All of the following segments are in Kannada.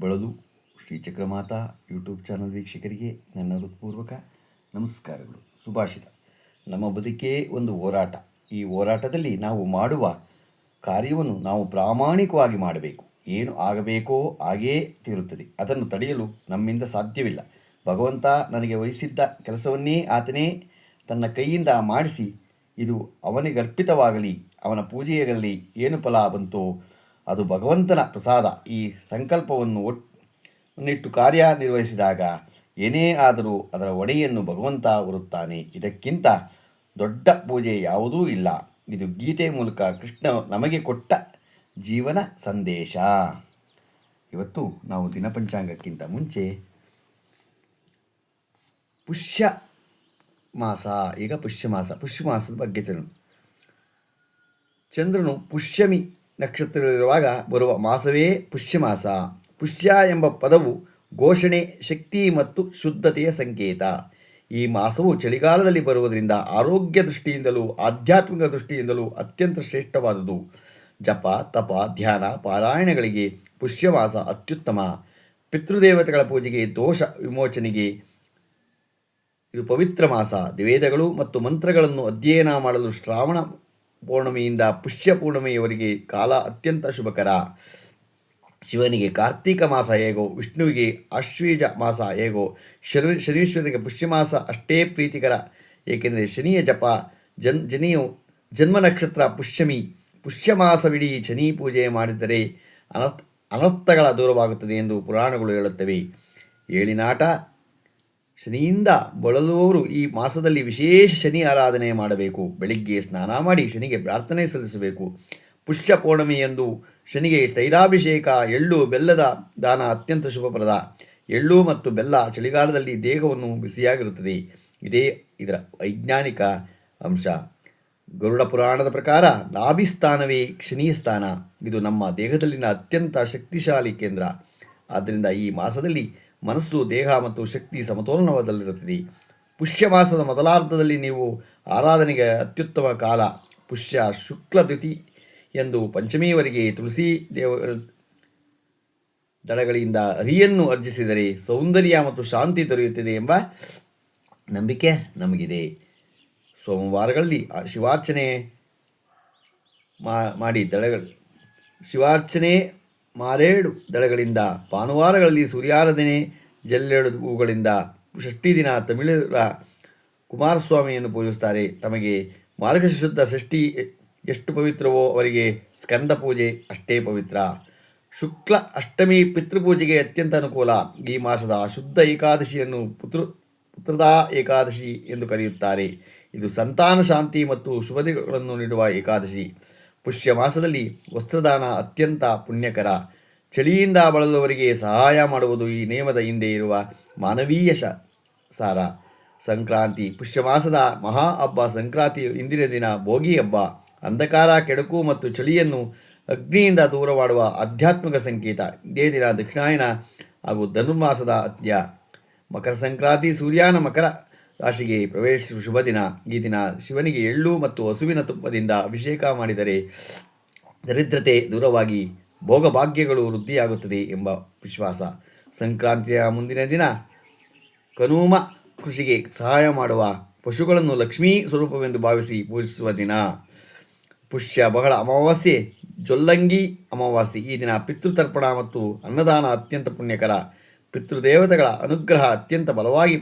ಹೆಬ್ಬಳದು ಶ್ರೀಚಕ್ರಮಾತಾ ಯೂಟ್ಯೂಬ್ ಚಾನಲ್ ವೀಕ್ಷಕರಿಗೆ ನನ್ನ ಹೃತ್ಪೂರ್ವಕ ನಮಸ್ಕಾರಗಳು. ಸುಭಾಷಿತ. ನಮ್ಮ ಬದುಕೇ ಒಂದು ಹೋರಾಟ. ಈ ಹೋರಾಟದಲ್ಲಿ ನಾವು ಮಾಡುವ ಕಾರ್ಯವನ್ನು ನಾವು ಪ್ರಾಮಾಣಿಕವಾಗಿ ಮಾಡಬೇಕು. ಏನು ಆಗಬೇಕೋ ಹಾಗೇ ತೀರುತ್ತದೆ. ಅದನ್ನು ತಡೆಯಲು ನಮ್ಮಿಂದ ಸಾಧ್ಯವಿಲ್ಲ. ಭಗವಂತ ನನಗೆ ವಹಿಸಿದ್ದ ಕೆಲಸವನ್ನೇ ಆತನೇ ತನ್ನ ಕೈಯಿಂದ ಮಾಡಿಸಿ, ಇದು ಅವನಿಗರ್ಪಿತವಾಗಲಿ, ಅವನ ಪೂಜೆಯಾಗಲಿ ಏನು ಫಲ ಬಂತೋ ಅದು ಭಗವಂತನ ಪ್ರಸಾದ. ಈ ಸಂಕಲ್ಪವನ್ನು ಒಟ್ಟಿಟ್ಟು ಕಾರ್ಯನಿರ್ವಹಿಸಿದಾಗ ಏನೇ ಆದರೂ ಅದರ ಒಡೆಯನ್ನು ಭಗವಂತ ಹೊರುತ್ತಾನೆ. ಇದಕ್ಕಿಂತ ದೊಡ್ಡ ಪೂಜೆ ಯಾವುದೂ ಇಲ್ಲ. ಇದು ಗೀತೆ ಮೂಲಕ ಕೃಷ್ಣ ನಮಗೆ ಕೊಟ್ಟ ಜೀವನ ಸಂದೇಶ. ಇವತ್ತು ನಾವು ದಿನಪಂಚಾಂಗಕ್ಕಿಂತ ಮುಂಚೆ ಪುಷ್ಯ ಮಾಸ, ಈಗ ಪುಷ್ಯ ಮಾಸ. ಪುಷ್ಯ ಮಾಸದ ಬಗ್ಗೆ ತಿಳು ಚಂದ್ರನು ಪುಷ್ಯಮಿ ನಕ್ಷತ್ರದಲ್ಲಿರುವಾಗ ಬರುವ ಮಾಸವೇ ಪುಷ್ಯ ಮಾಸ ಪುಷ್ಯ ಎಂಬ ಪದವು ಘೋಷಣೆ, ಶಕ್ತಿ ಮತ್ತು ಶುದ್ಧತೆಯ ಸಂಕೇತ. ಈ ಮಾಸವು ಚಳಿಗಾಲದಲ್ಲಿ ಬರುವುದರಿಂದ ಆರೋಗ್ಯ ದೃಷ್ಟಿಯಿಂದಲೂ ಆಧ್ಯಾತ್ಮಿಕ ದೃಷ್ಟಿಯಿಂದಲೂ ಅತ್ಯಂತ ಶ್ರೇಷ್ಠವಾದುದು. ಜಪ, ತಪ, ಧ್ಯಾನ, ಪಾರಾಯಣಗಳಿಗೆ ಪುಷ್ಯಮಾಸ ಅತ್ಯುತ್ತಮ. ಪಿತೃದೇವತೆಗಳ ಪೂಜೆಗೆ ದೋಷ ವಿಮೋಚನೆಗೆ ಇದು ಪವಿತ್ರ ಮಾಸ. ದ್ವೇದಗಳು ಮತ್ತು ಮಂತ್ರಗಳನ್ನು ಅಧ್ಯಯನ ಮಾಡಲು ಶ್ರಾವಣ ಪೌರ್ಣಮಿಯಿಂದ ಪುಷ್ಯ ಪೂರ್ಣಿಮೆಯವರೆಗೆ ಕಾಲ ಅತ್ಯಂತ ಶುಭಕರ. ಶಿವನಿಗೆ ಕಾರ್ತೀಕ ಮಾಸ ಹೇಗೋ, ವಿಷ್ಣುವಿಗೆ ಅಶ್ವೀಜ ಮಾಸ ಹೇಗೋ ಶನಿ ಪುಷ್ಯ ಪುಷ್ಯಮಾಸ ಅಷ್ಟೇ ಪ್ರೀತಿಕರ. ಏಕೆಂದರೆ ಶನಿಯ ಜಪ, ಜನ್, ಜನಿಯು ಜನ್ಮ ನಕ್ಷತ್ರ ಪುಷ್ಯಮಿ ಮಾಸವಿಡೀ ಶನಿ ಪೂಜೆ ಮಾಡಿದರೆ ಅನರ್ಥ, ಅನರ್ಥಗಳ ದೂರವಾಗುತ್ತದೆ ಎಂದು ಪುರಾಣಗಳು ಹೇಳುತ್ತವೆ. ಏಳಿನಾಟ ಶನಿಯಿಂದ ಬಳಲುವವರು ಈ ಮಾಸದಲ್ಲಿ ವಿಶೇಷ ಶನಿ ಆರಾಧನೆ ಮಾಡಬೇಕು. ಬೆಳಿಗ್ಗೆ ಸ್ನಾನ ಮಾಡಿ ಶನಿಗೆ ಪ್ರಾರ್ಥನೆ ಸಲ್ಲಿಸಬೇಕು. ಪುಷ್ಯ ಪೌರ್ಣಮಿಯಂದು ಶನಿಗೆ ತೈಲಾಭಿಷೇಕ, ಎಳ್ಳು, ಬೆಲ್ಲದ ದಾನ ಅತ್ಯಂತ ಶುಭಪ್ರದ. ಎಳ್ಳು ಮತ್ತು ಬೆಲ್ಲ ಚಳಿಗಾಲದಲ್ಲಿ ದೇಹವನ್ನು ಬಿಸಿಯಾಗಿರುತ್ತದೆ. ಇದೇ ಇದರ ವೈಜ್ಞಾನಿಕ ಅಂಶ. ಗರುಡ ಪುರಾಣದ ಪ್ರಕಾರ ನಾಭಿಸ್ಥಾನವೇ ಕ್ಷಣೀಯ ಸ್ಥಾನ. ಇದು ನಮ್ಮ ದೇಹದಲ್ಲಿನ ಅತ್ಯಂತ ಶಕ್ತಿಶಾಲಿ ಕೇಂದ್ರ. ಆದ್ದರಿಂದ ಈ ಮಾಸದಲ್ಲಿ ಮನಸ್ಸು, ದೇಹ ಮತ್ತು ಶಕ್ತಿ ಸಮತೋಲನವಾದಲ್ಲಿರುತ್ತದೆ. ಪುಷ್ಯ ಮಾಸದ ಮೊದಲಾರ್ಧದಲ್ಲಿ ನೀವು ಆರಾಧನೆಗೆ ಅತ್ಯುತ್ತಮ ಕಾಲ, ಪುಷ್ಯ ಶುಕ್ಲ ದ್ವಿತಿ ಎಂದು ಪಂಚಮಿಯವರೆಗೆ ತುಳಸಿ ದೇವ ದಳಗಳಿಂದ ಅರಿಯನ್ನು ಅರ್ಜಿಸಿದರೆ ಸೌಂದರ್ಯ ಮತ್ತು ಶಾಂತಿ ದೊರೆಯುತ್ತದೆ ಎಂಬ ನಂಬಿಕೆ ನಮಗಿದೆ. ಸೋಮವಾರಗಳಲ್ಲಿ ಶಿವಾರ್ಚನೆ ಮಾಡಿ ದಳಗಳು, ಶಿವಾರ್ಚನೆ ಮಾರೇಡು ದಳಗಳಿಂದ ಭಾನುವಾರಗಳಲ್ಲಿ ಸೂರ್ಯಾರಾಧನೆ ಜಲ್ಲೆಡು ಹೂಗಳಿಂದ ಷಷ್ಠಿ ದಿನ ತಮಿಳರ ಕುಮಾರಸ್ವಾಮಿಯನ್ನು ಪೂಜಿಸುತ್ತಾರೆ. ತಮಗೆ ಮಾರ್ಗಶುದ್ಧ ಷಷ್ಠಿ ಎಷ್ಟು ಪವಿತ್ರವೋ ಅವರಿಗೆ ಸ್ಕಂದ ಪೂಜೆ ಅಷ್ಟೇ ಪವಿತ್ರ. ಶುಕ್ಲ ಅಷ್ಟಮಿ ಪಿತೃಪೂಜೆಗೆ ಅತ್ಯಂತ ಅನುಕೂಲ. ಈ ಮಾಸದ ಶುದ್ಧ ಏಕಾದಶಿಯನ್ನು ಪುತ್ರ, ಪುತ್ರದಾ ಏಕಾದಶಿ ಎಂದು ಕರೆಯುತ್ತಾರೆ. ಇದು ಸಂತಾನ ಶಾಂತಿ ಮತ್ತು ಶುಭದಿಗಳನ್ನು ನೀಡುವ ಏಕಾದಶಿ. ಪುಷ್ಯ ಮಾಸದಲ್ಲಿ ವಸ್ತ್ರದಾನ ಅತ್ಯಂತ ಪುಣ್ಯಕರ. ಚಳಿಯಿಂದ ಬಳಲುವವರಿಗೆ ಸಹಾಯ ಮಾಡುವುದು ಈ ನಿಯಮದ ಹಿಂದೆ ಇರುವ ಮಾನವೀಯ ಶ, ಸಾರ. ಸಂಕ್ರಾಂತಿ ಪುಷ್ಯ ಮಾಸದ ಮಹಾ ಹಬ್ಬ ಸಂಕ್ರಾಂತಿ ಇಂದಿನ ದಿನ ಭೋಗಿ ಹಬ್ಬ. ಅಂಧಕಾರ, ಕೆಡಕು ಮತ್ತು ಚಳಿಯನ್ನು ಅಗ್ನಿಯಿಂದ ದೂರ ಮಾಡುವ ಆಧ್ಯಾತ್ಮಿಕ ಸಂಕೇತ. ಇದೇ ದಿನ ದಕ್ಷಿಣಾಯನ ಹಾಗೂ ಧನುರ್ಮಾಸದ ಅತ್ಯ. ಮಕರ ಸಂಕ್ರಾಂತಿ ಸೂರ್ಯನ ಮಕರ ರಾಶಿಗೆ ಪ್ರವೇಶಿಸುವ ಶುಭ ದಿನ. ಈ ದಿನ ಶಿವನಿಗೆ ಎಳ್ಳು ಮತ್ತು ಹಸುವಿನ ತುಪ್ಪದಿಂದ ಅಭಿಷೇಕ ಮಾಡಿದರೆ ದರಿದ್ರತೆ ದೂರವಾಗಿ ಭೋಗಭಾಗ್ಯಗಳು ವೃದ್ಧಿಯಾಗುತ್ತದೆ ಎಂಬ ವಿಶ್ವಾಸ. ಸಂಕ್ರಾಂತಿಯ ಮುಂದಿನ ದಿನ ಕನೂಮ ಕೃಷಿಗೆ ಸಹಾಯ ಮಾಡುವ ಪಶುಗಳನ್ನು ಲಕ್ಷ್ಮೀ ಸ್ವರೂಪವೆಂದು ಭಾವಿಸಿ ಪೂಜಿಸುವ ದಿನ. ಪುಷ್ಯ ಬಹಳ ಅಮಾವಾಸ್ಯೆ, ಜೊಲ್ಲಂಗಿ ಅಮಾವಾಸ್ಯೆ. ಈ ದಿನ ಪಿತೃತರ್ಪಣ ಮತ್ತು ಅನ್ನದಾನ ಅತ್ಯಂತ ಪುಣ್ಯಕರ. ಪಿತೃದೇವತೆಗಳ ಅನುಗ್ರಹ ಅತ್ಯಂತ ಬಲವಾಗಿ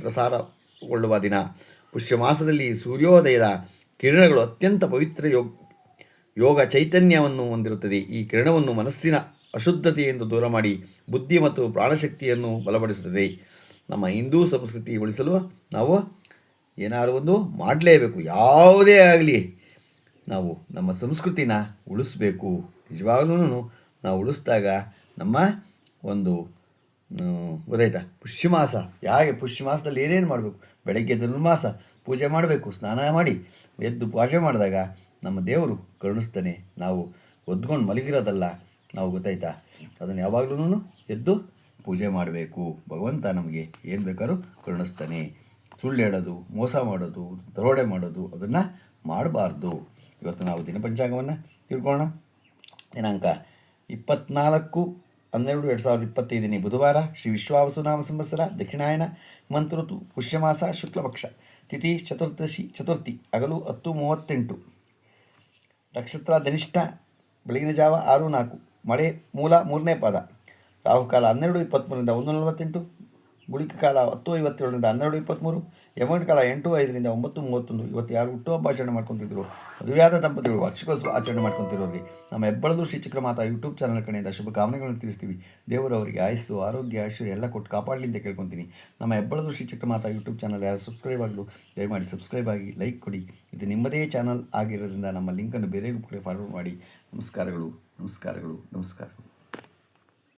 ಪ್ರಸಾರಗೊಳ್ಳುವ ದಿನ. ಪುಷ್ಯ ಮಾಸದಲ್ಲಿ ಸೂರ್ಯೋದಯದ ಕಿರಣಗಳು ಅತ್ಯಂತ ಪವಿತ್ರ ಯೋಗ ಯೋಗ ಚೈತನ್ಯವನ್ನು ಹೊಂದಿರುತ್ತದೆ. ಈ ಕಿರಣವನ್ನು ಮನಸ್ಸಿನ ಅಶುದ್ಧತೆಯಿಂದ ದೂರ ಮಾಡಿ ಬುದ್ಧಿ ಮತ್ತು ಪ್ರಾಣಶಕ್ತಿಯನ್ನು ಬಲಪಡಿಸುತ್ತದೆ. ನಮ್ಮ ಹಿಂದೂ ಸಂಸ್ಕೃತಿ ಉಳಿಸಲು ನಾವು ಏನಾದರೂ ಒಂದು ಮಾಡಲೇಬೇಕು. ಯಾವುದೇ ಆಗಲಿ ನಾವು ನಮ್ಮ ಸಂಸ್ಕೃತಿನ ಉಳಿಸ್ಬೇಕು. ನಿಜವಾಗ್ಲೂ ನಾವು ಉಳಿಸಿದಾಗ ನಮ್ಮ ಒಂದು ಗೊತ್ತಾಯ್ತಾ? ಪುಷ್ಯಮಾಸ. ಪುಷ್ಯ ಪುಷ್ಯಮಾಸದಲ್ಲಿ ಏನೇನು ಮಾಡಬೇಕು? ಬೆಳಗ್ಗೆ ಧನುರ್ಮಾಸ ಪೂಜೆ ಮಾಡಬೇಕು, ಸ್ನಾನ ಮಾಡಿ, ಎದ್ದು ಪೂಜೆ ಮಾಡಿದಾಗ ನಮ್ಮ ದೇವರು ಕರುಣಿಸ್ತಾನೆ. ನಾವು ಒದ್ಕೊಂಡು ಮಲಗಿರೋದಲ್ಲ. ನಾವು ಗೊತ್ತಾಯ್ತಾ? ಅದನ್ನು ಯಾವಾಗಲೂ ಎದ್ದು ಪೂಜೆ ಮಾಡಬೇಕು. ಭಗವಂತ ನಮಗೆ ಏನು ಬೇಕಾದ್ರೂ ಕರುಣಿಸ್ತಾನೆ. ಸುಳ್ಳು ಹೇಳೋದು, ಮೋಸ ಮಾಡೋದು, ದರೋಡೆ ಮಾಡೋದು, ಅದನ್ನು ಮಾಡಬಾರ್ದು. ಇವತ್ತು ನಾವು ದಿನಪಂಚಾಂಗವನ್ನು ತಿಳ್ಕೊಳ್ಳೋಣ. ದಿನಾಂಕ ಇಪ್ಪತ್ನಾಲ್ಕು ಹನ್ನೆರಡು ಎರಡು ಸಾವಿರದ ಇಪ್ಪತ್ತೈದನೇ ಬುಧವಾರ ಶ್ರೀ ವಿಶ್ವಾವಸುನಾಮ ಸಂವತ್ಸರ, ದಕ್ಷಿಣಾಯನ ಋತು ಪುಷ್ಯಮಾಸ, ಶುಕ್ಲಪಕ್ಷ, ತಿಥಿ ಚತುರ್ದಶಿ, ಚತುರ್ಥಿ ಅಗಲು ಹತ್ತು ಮೂವತ್ತೆಂಟು. ನಕ್ಷತ್ರ ಧನಿಷ್ಠ ಬೆಳಗಿನ ಜಾವ ಆರು ನಾಲ್ಕು, ಮಳೆ ಮೂಲ ಮೂರನೇ ಪಾದ. ರಾಹುಕಾಲ ಹನ್ನೆರಡು ಇಪ್ಪತ್ತ್ಮೂರರಿಂದ ಒಂದು ನಲವತ್ತೆಂಟು. ಗುಳಿಕ ಕಾಲ ಹತ್ತು ಐವತ್ತೇಳರಿಂದ ಹನ್ನೆರಡು ಇಪ್ಪತ್ತ್ಮೂರು ಯಮಗಂಟ ಕಾಲ ಎಂಟು ಐದರಿಂದ ಒಂಬತ್ತು ಮೂವತ್ತೊಂದು. ಇವತ್ತು ಯಾರು ಹುಟ್ಟುಹಬ್ಬ ಆಚರಣೆ ಮಾಡ್ಕೊತಿದ್ರು? ಮದುವೆಯಾದ ದಂಪತಿಗಳು ವಾರ್ಷಿಕೋತ್ಸವ ಆಚರಣೆ ಮಾಡ್ಕೊತಿರೋರಿಗೆ. ನಮ್ಮ ಹೆಬ್ಬಳದು ಶ್ರೀ ಚಕ್ರಮಾತಾ ಯೂಟ್ಯೂಬ್ ಚಾನಲ್ ಕಡೆಯಿಂದ ಶುಭ ಕಾಮನೆಗಳನ್ನು ತಿಳಿಸ್ತೀವಿ. ದೇವರು ಅವರಿಗೆ ಆಯಸ್ಸು, ಆರೋಗ್ಯ ಆಯಸ್ಸು ಎಲ್ಲ ಕೊಟ್ಟು ಕಾಪಾಡಲಿ ಅಂತ ಕೇಳ್ಕೊತೀನಿ. ನಮ್ಮ ಹೆಬ್ಬಳದು ಶ್ರೀ ಚಕ್ರಮಾತಾ ಯೂಟ್ಯೂಬ್ ಚಾನಲ್ ಯಾರು ಸಬ್ಸ್ಕ್ರೈಬ್ ಆಗಲು ದಯಮಾಡಿ ಸಬ್ಸ್ಕ್ರೈಬ್ ಆಗಿ ಲೈಕ್ ಕೊಡಿ. ಇದು ನಿಮ್ಮದೇ ಚಾನಲ್ ಆಗಿರೋದ್ರಿಂದ ನಮ್ಮ ಲಿಂಕನ್ನು ಬೇರೆ ಗ್ರೂಪ್ಗೆ ಫಾರ್ವರ್ಡ್ ಮಾಡಿ. ನಮಸ್ಕಾರಗಳು ನಮಸ್ಕಾರಗಳು ನಮಸ್ಕಾರಗಳು